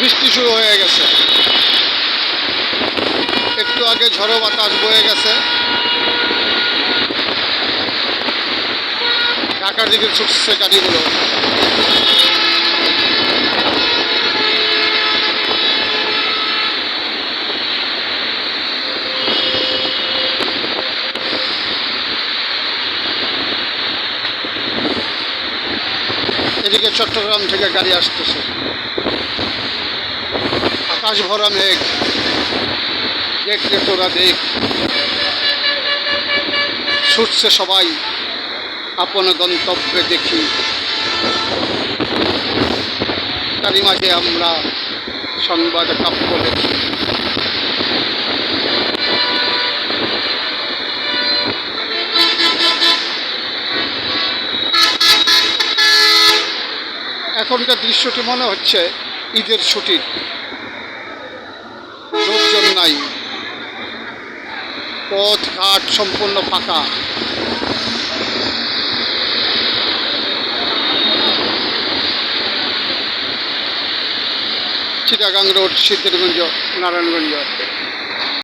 বৃষ্টি শুরু হয়ে গেছে। একটু আগে ঝড়ো বাতাস বয়ে গেছে। ঢাকার দিকে ছুটছে গাড়িগুলো। এদিকে চট্টগ্রাম থেকে গাড়ি আসতেছে। আকাশ ভরা মেঘ। দেখলে তোরা দেখ। ছুটছে সবাই আপন গন্তব্যে দেখি। তারই মাঝে আমরা সংবাদ কাব্য লেখি এখনকার দৃশ্যটি মনে হচ্ছে ঈদের ছুটির নাই। পথ ঘাট সম্পূর্ণ ফাঁকা। চিটাগাং রোড সিদ্ধিরগঞ্জ নারায়ণগঞ্জ।